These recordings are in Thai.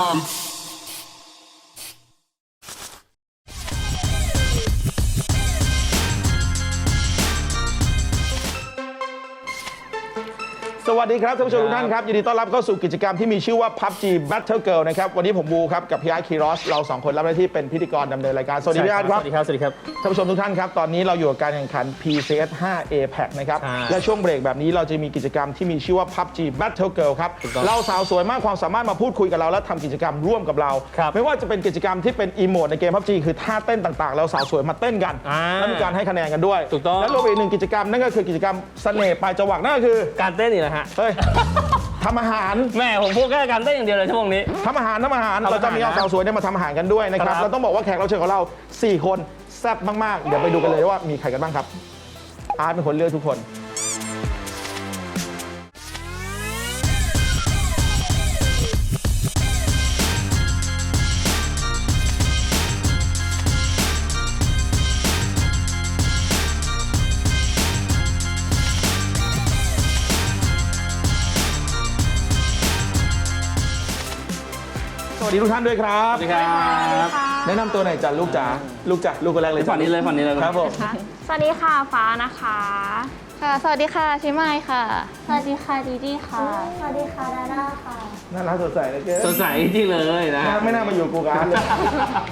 um สวัสดีครับท่านผู้ชมทุกท่านครับยินดีต้อนรับเข้าสู่กิจกรรมที่มีชื่อว่า PUBG Battle Girl นะครับวันนี้ผมบูครับกับพี่อาร์ตคีรอสเราสองคนรับหน้าที่เป็นพิธีกรดำเนินรายการสวัสดีพี่อาร์ตครับสวัสดีครับ สวัสดีครับ ท่านผู้ชมทุกท่านครับ ตอนนี้เราอยู่กับการแข่งขัน PCS 5 APAC นะครับใช่และช่วงเบรกแบบนี้เราจะมีกิจกรรมที่มีชื่อว่า PUBG Battle Girl ครับถูกต้องเราสาวสวยมากความสามารถมาพูดคุยกับเราและทำกิจกรรมร่วมกับเรา ครับ ไม่ว่าจะเป็นกิจกรรมที่เป็นอีโมดในเกม PUBG คือท่าเต้นต่างๆ เราสาวสวยมาเต้นกันอ่าและมีการให้คะแนนกันด้วยถูกต้อง และรวมอีกหนึ่งกิจกรรมนั่นก็คือกิจกรรมเสน่ห์ปลายจวักนั่นก็คือ การเต้นนี่แหละฮะเฮ้ยทำอาหารแม่ผมพูดแค่การเต้นอย่างเดียวเลยชั่วโมงนี้ ทำอาหารทำอาหารทำอาหารเราจะมีเอาสาวสวยเนี่ยมาทำอาหารกันด้วยนะครับครับ เราต้องบอกว่าแขกเราเชิญของเรา 4 คนแซ่บมากๆ เดี๋ยวไปดูกันเลยว่ามีใครกันบ้างครับอาร์ตเป็นคนเลือกทุกคน วัสดีทุกท่านด้วยครับสวัสดีครับแนะนำตัวหน่อยจ้ะลูกจ๋าลูกจ๋าลูกคนแรกเลยจ้ะฝั่งนี้เลยฝั่งนี้เลยครับผมสวัสดีค่ะฟ้านะคะ ค่ะ สวัสดีค่ะชิมายค่ะ สวัสดีค่ะดีดีค่ะ สวัสดีค่ะดาด้าค่ะ น่ารักสดใสเหลยเกินสดใสจริงๆเลยนะน่าไม่น่ามาอยู่กูการเลย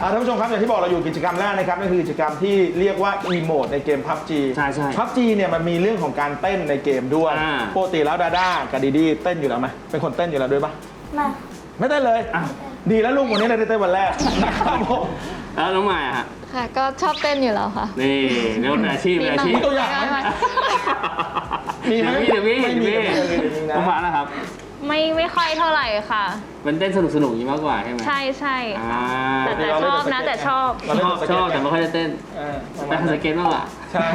อ่าท่านผู้ชมครับอย่างที่บอกเราอยู่กิจกรรมแรกนะครับนั่นคือกิจกรรมที่เรียกว่า e m o d e ในเกม PUBG ใช่ใช่ PUBG เนี่ยมันมีเรื่องของการเต้นในเกมด้วยอ่าปกติแล้วดาด้ากับดีดีเต้นอยู่แล้วไหมเป็นคนเต้นอยู่แล้วด้วยปะมาไม่เต้นเลยอ้าว ดีแล้วลูกวันนี้เลยได้เต้นวันแรกนะครับผมแล้วน้องใหม่อะฮะค่ะ ก็ชอบเต้นอยู่แล้วค่ะ นี่เรียกว่าเป็นอาชีพเป็นอาชีพมีตัวอย่างไหม มีไหมเดี๋ยวมีไม่เดี๋ยวมีมีเดี๋ยวมีเดี๋ยวมีนะ น้องฟ้านะครับ ไม่ไม่ค่อยเท่าไหร่ค่ะ มันเต้นสนุกสนุกๆอย่างนี้มากกว่าใช่ไหมใช่ใช่อ่าแต่แต่ชอบนะแต่ชอบ เราชเล่นอบสชเก็ตอบแต่ไม่ค่อยได้เต้นเออประไปมาณทำสนั้นเก็ตบ้างล่ะใช่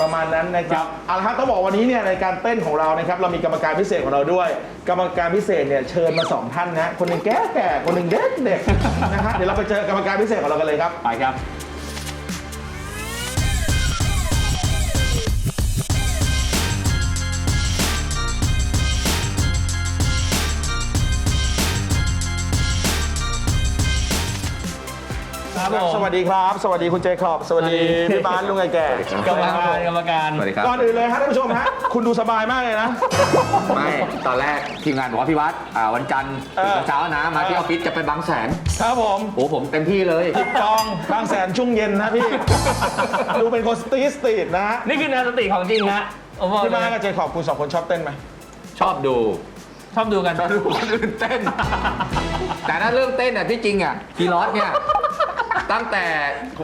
ประมาณนั้นนะครับเอาละครับต้องบอกวันนี้เนี่ยในการเต้นของเรานะครับเรามีกรรมการพิเศษของเราด้วย กรรมการพิเศษเนี่ยเชิญมาสองท่านนะคนหนึ่งแก่แก่ๆคนหนึ่งเด็กเด็กๆนะฮะเดี๋ยวเราไปเจอกรรมการพิเศษของเรากันเลยครับ ไปครับ ครับผมสวัสดีครับ สวัสดีคุณเจคอบสวัสดีสวัสดีพี่บ้านลุงไอแก่กรรมการกรรมการสวัสดีครับ ก่อนอื่นเลยฮะท่านผู้ชมฮะ คุณดูสบายมากเลยนะ ไม่ ตอนแรกทีมงานบอกว่าพี่วัดอ่าวันจันทร์เออตื่นเช้านะ มาที่ออฟฟิศจะไปบางแสน ครับผมโอ้ผมเต็มที่เลย จองบางแสนช่วงเย็นนะพี่ ดูเป็นคนสตรีทสตรีทนะฮะนี่คือแนวสติของจริงนะผมบอกพี่เลบ้านยกับเจคอบคุณสองคนชอบเต้นไหม ชอบดู ชอบดูกัน ชอบดูคนอื่นเต้น แต่ถ้าเรื่องเต้นอะที่จริงอะคีรอสเนี่ย ตั้งแต่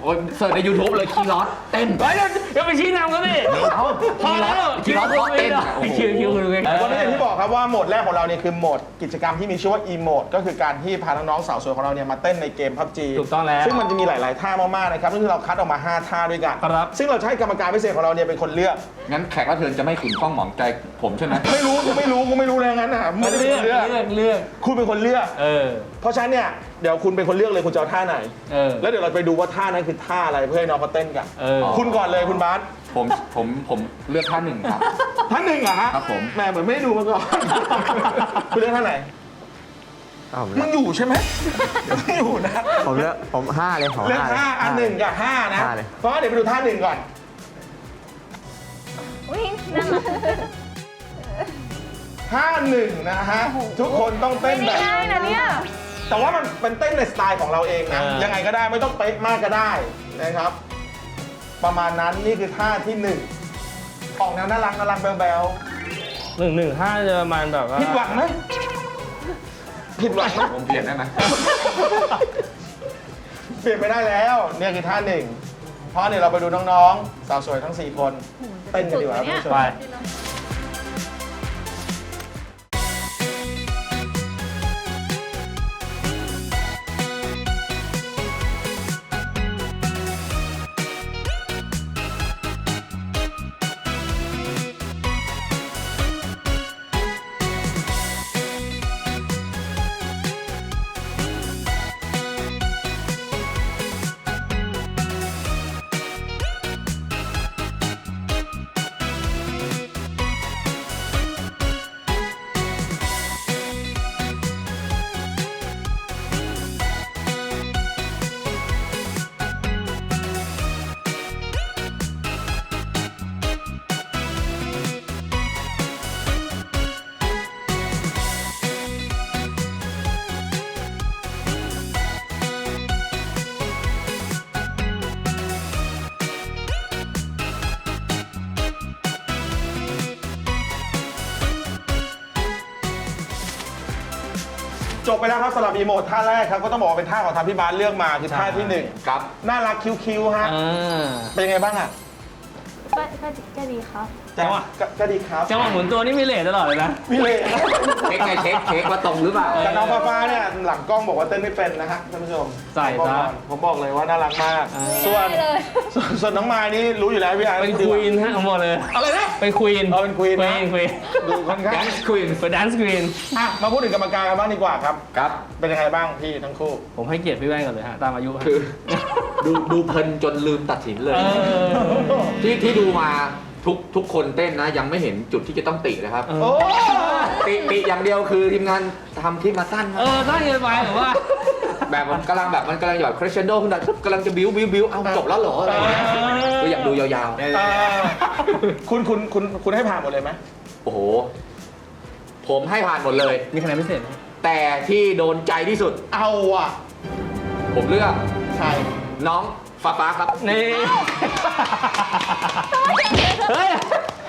โอ้ยเสิร์ชใน YouTube เลยคีรอสเต้น เฮ้ยเดี๋ยวเดี๋ยวไปชี้นำเขาดิเอาพอแล้วคีรอสเพราะเต้นอะโอ้โห คิวคิวคุณดูไง วันนี้อย่างที่บอกครับว่าโหมดแรกของเราเนี่ยคือโหมดกิจกรรมที่มีชื่อว่า e mode ก็คือการที่พาน้องๆสาวสวยของเราเนี่ยมาเต้นในเกม PUBG ถูกต้องแล้วซึ่งมันจะมีหลาย ๆ ท่ามาก ๆ นะครับซึ่งเราคัดออกมา 5 ท่าด้วยกัน ครับ ซึ่งเราจะให้กรรมการพิเศษของเราเนี่ยเป็นคนเลือก งั้นแขกรับเชิญจะไม่ขุนข้องหมองใจผมใช่ไหม ไม่รู้กูไม่รู้กูไม่รู้เลยงั้นอะไม่ได้เป็นคนเลือกเลือกเลือกคุณเป็นคนเลือก เออ เพราะฉะนั้นเนี่ย เดี๋ยวคุณเป็นคนเลือกเลยคุณจะเอาท่าไหน เออ แล้วเดี๋ยวเราไปดูว่าท่านั้นคือท่าอะไรเพื่อให้น้องเขาเต้นกัน เออ คุณก่อนเลยคุณบาสผมผมผมเลือกท่าหนึ่งครับ ท่าหนึ่งเหรอฮะครับผม แหมเหมือนไม่ได้ดูมาก่อน คุณเลือกท่าไหนอ้าวผมมึเลือกงอยู่ใช่ไหมไม่อยู่นะ ผมเลือกผมห้าเลยผมเลือกห้าห้าอันหนึ่งกับห้านะ ห้าเลย เพราะว่าเดี๋ยวไปดูท่าหนึ่งก่อน อุ้ยนั่นน่ะท่าหนึ่งนะฮะ ทุกคนต้องเต้นไม่แบบได้นะเนี่ย แต่ว่ามันเป็นเต้นในสไตล์ของเราเองนะเออยังไงก็ได้ไม่ต้องเป๊ะมากก็ได้นะครับ ประมาณนั้นนี่คือท่าที่หนึ่งออกแนวน่ารักน่ารักแบ๊วหนึ่งหนึ่งห้าจะประมาณแบบว่าๆผิดหวังไหมผิดหวังไหม ผมเปลี่ยนได้ไหม เปลี่ยนไม่ได้แล้วเนี่ยคือท่าหนึ่งเพราะเนี่ยเราไปดูน้องๆ สาวสวยทั้ง 4 คน เต้นกันดีกว่าครับคุณผู้ชม ไปค จบไปแล้วครับสำหรับอีโมดท่าแรกครับก็ต้องบอกว่าเป็นท่าของทางพี่บาสเลือกมาคือท่าที่หนึ่งครับน่ารักคิ้วๆฮะอ่า เป็นยังไงบ้างอะ ก็ก็ก็ดีครับ จังหวะ ก็ก็ดีครับจังหวะหมุนตัวนี่มีเลทตลอดเลยนะวิเลยเช็คไงเช็คเช็คว่าตรงหรือเปล่า แต่น้องฟ้าฟ้าเนี่ยหลังกล้องบอกว่าเต้นไม่เป็นนะฮะท่านผู้ชมใส่ผมบอกซะก่อนผมบอกเลยว่าน่ารักมากอ่าส่วนส่วนส่วนน้องมายนี่รู้อยู่แล้วพี่ไอ้เป็นควีนฮะผมบอกเลย อะไรนะ เป็นควีนอ๋อเป็น queen ควีนะนควีนดูค่อนข้าง Dance Queen เป็นดันส์ควีน อะมาพูดถึงกรรมการกันบ้างดีกว่าครับ ครับ เป็นยังไงบ้างพี่ทั้งคู่ ผมให้เกียรติพี่แว่นก่อนเลยฮะ ตามอายุฮะคือ ดูดูเพลินจนลืมตัดสินเลยเออที่ที่ดูมาทุกทุกคนเต้นนะ ยังไม่เห็นจุดที่จะต้องตินะครับเออโอ้ติติอย่างเดียวคือทีมงานทำคลิปมาสั้นมาเอกอตั้งเงินไปหรือว่าแบบมันกำลังแบบมันกำลังแบบคร e เชนโดขึ้นมากำลังจะบิ้วบิ้วบิ้วเอาจบแล้วเหรออะไรอย่างเงี้ยก็อยากดูยาวอ่าคุณคุณคุณคุณให้ผ่านหมดเลยไหมๆโอ้โห ผมให้ผ่านหมดเลย มีคะแนนพิเศษไหมแต่ที่โดนใจที่สุด เอาอะผมเลือก ใช่ น้องฟ้าฟ้าครับ นี่เฮ้ย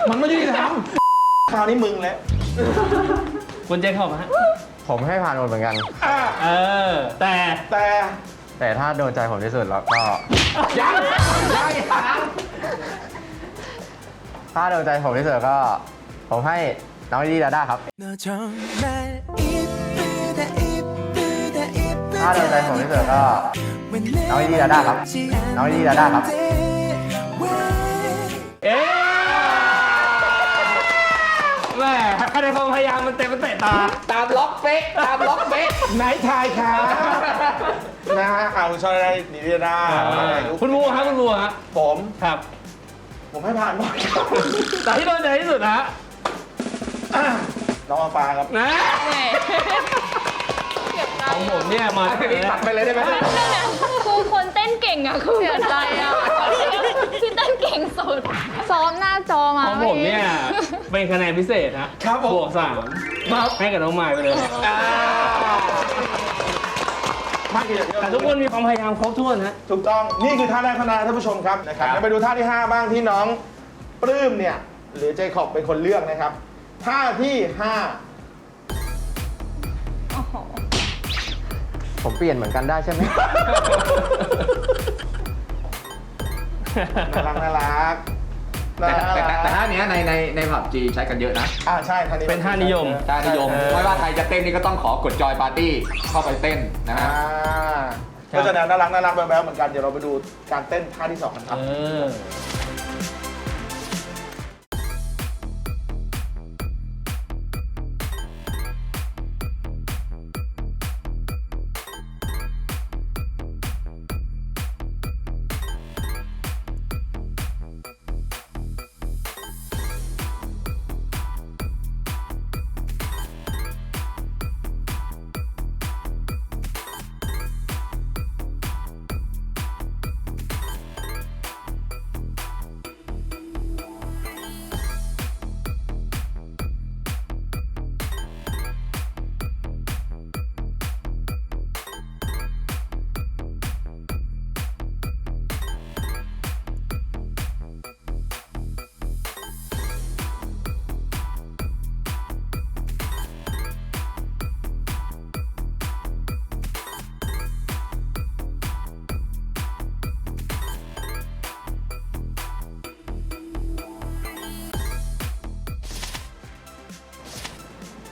มันไม่ยุติธรรมคราวนี้มึงแล้ว คุณเจคอบฮะ ผมให้ผ่านหมดเหมือนกัน อ่ะ เออ แต่ แต่ แต่ถ้าโดนใจผมที่สุดแล้วก็ ยังยังยัง ถ้าโดนใจผมที่สุดก็ ผมให้น้องดีดาด้าครับ 너 정말 이쁘다 이쁘다 이쁘다 ถ้ าโดนใจผมที่สุดก็น้องดีดาด้าครับน้องดีดาด้าครับเอ๊ะแหมคะแนนความพยายามมันเต็มเตะตา ตามล็อกเป๊ะตามล็อกเป๊ะไหนชายครับ นะฮะคุณชอบอะไรนิยด้าคุณมูครับคุณมูฮะผมครับ ผมให้ผ่านหมดแต่ที่โดนใจที่สุดนะน้องอาปาครับนะ ของผมเนี่ยมาตัดไปเลยได้ไหมคือคนเต้นเก่งอะคือเสียใจอะพี่เต้นเก่งสุด ซ้อมหน้าจอมาของผมเนี่ยเป็นคะแนนพิเศษฮะครับบวกสามให้กับน้องไม้ไปเลยแต่ทุกคนมีความพยายามครบถ้วนฮะถูกต้องนี่คือท่าแรกท่านาท่านผู้ชมครับนะครับไปดูท่าที่ 5 บ้างที่น้องปลื้มเนี่ยหรือใจขอบเป็นคนเลือกนะครับ ท่าที่ 5 ผมเปลี่ยนเหมือนกันได้ใช่ไหม5น่ารักน่ารักแต่น่าแต่รักแต่แต่ท่าเนี้ยในในในผับจีใช้กันเยอะนะอ่าใช่ท่านี้เป็นท่านิยม ท่านิยมไม่ว่าใครจะเต้นนี่ก็ต้องขอกดจอยปาร์ตี้เข้าไปเต้นนะอ่าฮะก็จะแนวน่ารักน่ารักแบ๊วๆเหมือนกันเดี๋ยวเราไปดูการเต้นท่าที่สองกันคเอรับ อ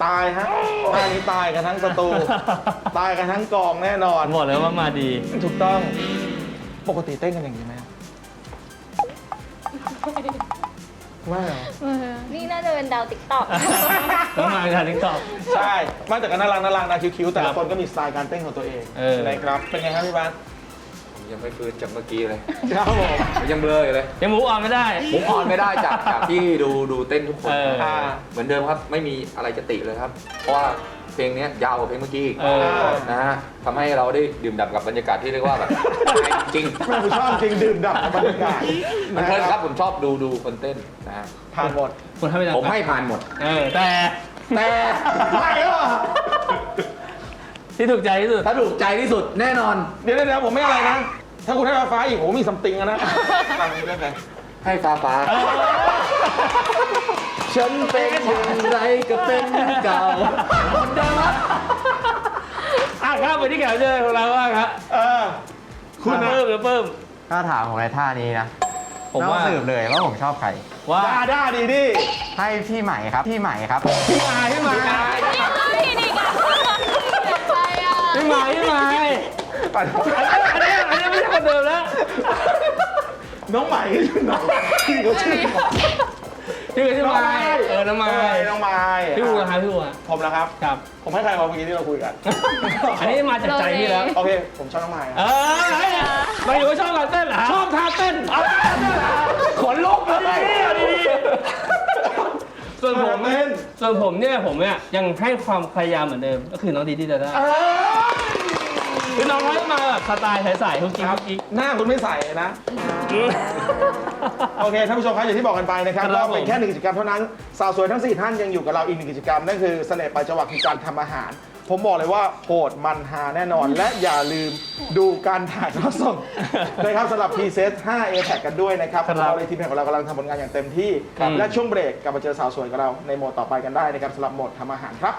ตายฮะท่านี้ตายกันทั้งสตูตายกันทั้งกองแน่นอน บอกเลยว่ามาดี ถูกต้องปกติเต้นกันอย่างนี้ไหมไม่เหรอนี่น่าจะเป็นดาวติ๊กต็อกน้องไม้ค่ะทิกตอก ใช่ไมาแต่ก็น่ารักน่ารักนะคิ้วๆแต่ครัละบคนก็มีสไตล์การเต้นของตัวเองเออ นะครับเป็นไงครับพี่บ้านผม ยังไม่ฟื้นจากเมื่อกี้เลย ครับผมผมยังเบลออยู่เลย ยังมูฟออนไม่ได้ ผมออนไม่ได้จากจากที่ดูดูเต้นทุกคนเออ อ่าเหมือนเดิมครับไม่มีอะไรจะติเลยครับ เพราะว่าเพลงเนี้ยยาวกว่าเพลงเมื่อกี้อีกเออ นะฮะทำให้เราได้ดื่มด่ำกับบรรยากาศที่เรียกว่าแบบ จริงแม่ผมชอบจริงดื่มด่ำกับบรรยากาศมันเพลินครับผมชอบดูดูคนเต้นนะฮะผ่านหมดคุณให้ไปยังผมให้ผ่านหมด เออแต่แต่ ไม่หรอที่ถูกใจที่สุด ถ้าถูกใจที่สุดแน่นอน เดี๋ยวเดี๋ยวผมไม่อะไรนะ ถ้าคุณให้ไฟฟ้าอีกผมมีซัมติงอะนะฟังนี้ได้ไหมให้ฟ้าฟ้า ฉันเป็นอย่างไรก็เป็นเก่าคนเดิมครับไปที่แขกรับเชิญของเราบ้างครับเออคุณเพิ่มหรือเพิ่มถ้าถามผมในท่านี้นะผมว่าต้องสืบเลยว่าผมชอบใคร ว่าด้าด้าดีดิให้พี่ใหม่ครับ พี่ใหม่ครับ พี่ไม้พี่ไม้นี่นี่กันใครอะ พี่ไม้พี่ไม้อันนี้อันนี้อันนี้ไม่ใช่คน เดิมแล้ว น้องใหม่ก็ชื่อน้องพี่เขาชื่อชื่อชื่อไม้เออน้ำไม้น้องไม้พี่บูนะครับพี่บูอะผมนะครับ ครับ ผมให้ใครมาเมื่อกี้ที่เราคุยกัน อันนี้มาจากใจพี่แล้ว โอเค ผมชอบน้องไม้เออเฮ้ยไม่รู้ว่าชอบการเต้นเหรอ ชอบท่าเต้นขนลุกเลยดีๆส่วนผมเนี่ยส่วนผมเนี่ยผมเนี่ยยังให้ความพยายามเหมือนเดิม ก็คือน้องดีดีดาด้า คือน้องเขาจะมาแบบสไตล์ใสๆคุกกิ๊กคุกกิ๊กหน้าคุณไม่ใส่นะ โอเคท่านผู้ชมครับอย่างที่บอกกันไปนะครับครัก็บผมเป็นแค่หนึ่งกิจกรรมเท่านั้นสาวสวยทั้ง 4 ท่านยังอยู่กับเราอีกหนึ่งกิจกรรมนั่นคือเสน่ห์ปลายจังหวะคือการทำอาหาร ผมบอกเลยว่าโหดมันฮาแน่นอน และอย่าลืมดูการถ่ายทอดสดนะครับสำหรับ p ีเซต5 a t a g กันด้วยนะครับครับเราเลยทีมงานของเรากำลังทำผลงานอย่างเต็มที่ ครับ และช่วงเบรกกลับมาเจอสาวสวยกับเราในโหมดต่อไปกันได้นะครับสำหรับโหมดทำอาหารครับ